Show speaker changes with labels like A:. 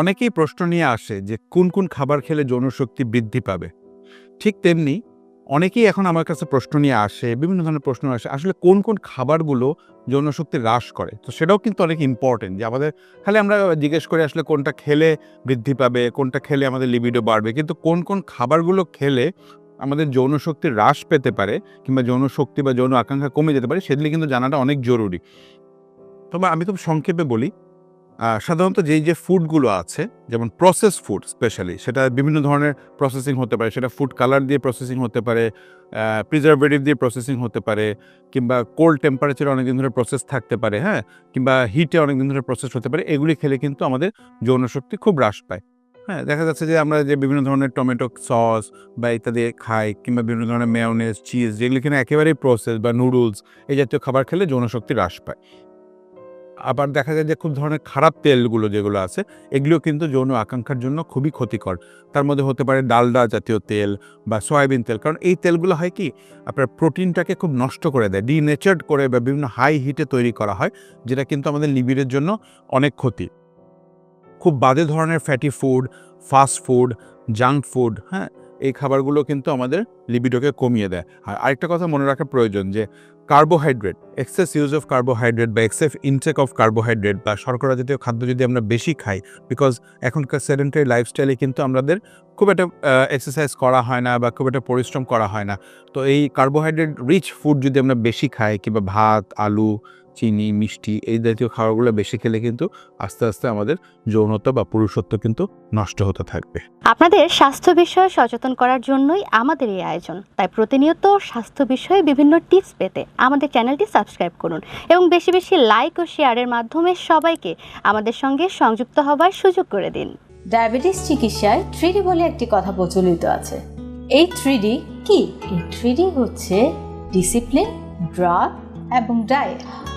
A: অনেকেই প্রশ্ন নিয়ে আসে যে কোন কোন খাবার খেলে যৌনশক্তি বৃদ্ধি পাবে। ঠিক তেমনি অনেকেই এখন আমার কাছে প্রশ্ন নিয়ে আসে, বিভিন্ন ধরনের প্রশ্ন আসে, আসলে কোন কোন খাবারগুলো যৌনশক্তি হ্রাস করে? তো সেটাও কিন্তু অনেক ইম্পর্টেন্ট যে আমাদের খালি আমরা জিজ্ঞেস করি আসলে কোনটা খেলে বৃদ্ধি পাবে, কোনটা খেলে আমাদের লিবিডো বাড়বে, কিন্তু কোন কোন খাবারগুলো খেলে আমাদের যৌন যৌনশক্তি হ্রাস পেতে পারে কিংবা যৌনশক্তি বা যৌন আকাঙ্ক্ষা কমে যেতে পারে, সেগুলি কিন্তু জানাটা অনেক জরুরি। তবে আমি খুব সংক্ষেপে বলি সাধারণত যেই যে ফুডগুলো আছে, যেমন প্রসেস ফুড স্পেশালি সেটা বিভিন্ন ধরনের প্রসেসিং হতে পারে, সেটা ফুড কালার দিয়ে প্রসেসিং হতে পারে প্রিজারভেটিভ দিয়ে প্রসেসিং হতে পারে, কিংবা কোল্ড টেম্পারেচারে অনেকদিন ধরে প্রসেস থাকতে পারে হ্যাঁ? কিংবা হিটে অনেকদিন ধরে প্রসেস হতে পারে, এগুলি খেলে কিন্তু আমাদের যৌনশক্তি খুব হ্রাস পায়। হ্যাঁ দেখা যাচ্ছে যে আমরা যে বিভিন্ন ধরনের টমেটো সস বা ইত্যাদি খাই কিংবা বিভিন্ন ধরনের মেয়নেস চিজ যেগুলি কিনা একেবারেই প্রসেস বা নুডলস এই জাতীয় খাবার খেলে যৌনশক্তি হ্রাস পায়। আবার দেখা যায় যে খুব ধরনের খারাপ তেলগুলো যেগুলো আছে, এগুলো কিন্তু যৌন আকাঙ্ক্ষার জন্য খুবই ক্ষতিকর। তার মধ্যে হতে পারে ডালডা জাতীয় তেল বা সয়াবিন তেল। কারণ এই তেলগুলো হয় কি, আপনার প্রোটিনটাকে খুব নষ্ট করে দেয় ডিনেচার্ড করে বা বিভিন্ন হাই হিটে তৈরি করা হয়, যেটা কিন্তু আমাদের লিবিরের জন্য অনেক ক্ষতি। খুব বাজে ধরনের fatty food fast food junk food হ্যাঁ এই খাবারগুলো কিন্তু আমাদের লিবিডোকে কমিয়ে দেয়। আর আরেকটা কথা মনে রাখা প্রয়োজন যে carbohydrate excess use of carbohydrate বা এক্সেস ইনটেক অফ কার্বোহাইড্রেট বা শর্করা জাতীয় খাদ্য যদি আমরা বেশি খাই বিকজ এখনকার সেডেন্টারি লাইফস্টাইলে কিন্তু আমাদের খুব একটা এক্সারসাইজ করা হয় না বা খুব একটা পরিশ্রম করা হয় না। তো এই কার্বোহাইড্রেট রিচ ফুড যদি আমরা বেশি খাই, কিংবা ভাত, আলু চিনি মিষ্টি এই জাতীয় খাবারগুলো বেশি খেলে কিন্তু আস্তে আস্তে আমাদের যৌনতা বা পুরুষত্ব কিন্তু নষ্ট হতে থাকবে।
B: আপনাদের স্বাস্থ্য বিষয়ে সচেতন করার জন্যই আমাদের এই আয়োজন। তাই প্রতিনিয়ত স্বাস্থ্য বিষয়ে বিভিন্ন টিপস পেতে আমাদের চ্যানেলটি সাবস্ক্রাইব করুন এবং বেশি বেশি লাইক ও শেয়ারের মাধ্যমে সবাইকে আমাদের সঙ্গে সংযুক্ত হবার সুযোগ করে দিন।
C: ডায়াবেটিস চিকিৎসায় থ্রিডি বলে একটি কথা প্রচলিত আছে। এই থ্রিডি কি? এই থ্রিডি হচ্ছে ডিসিপ্লিন ড্রাগ এবং ডায়েট।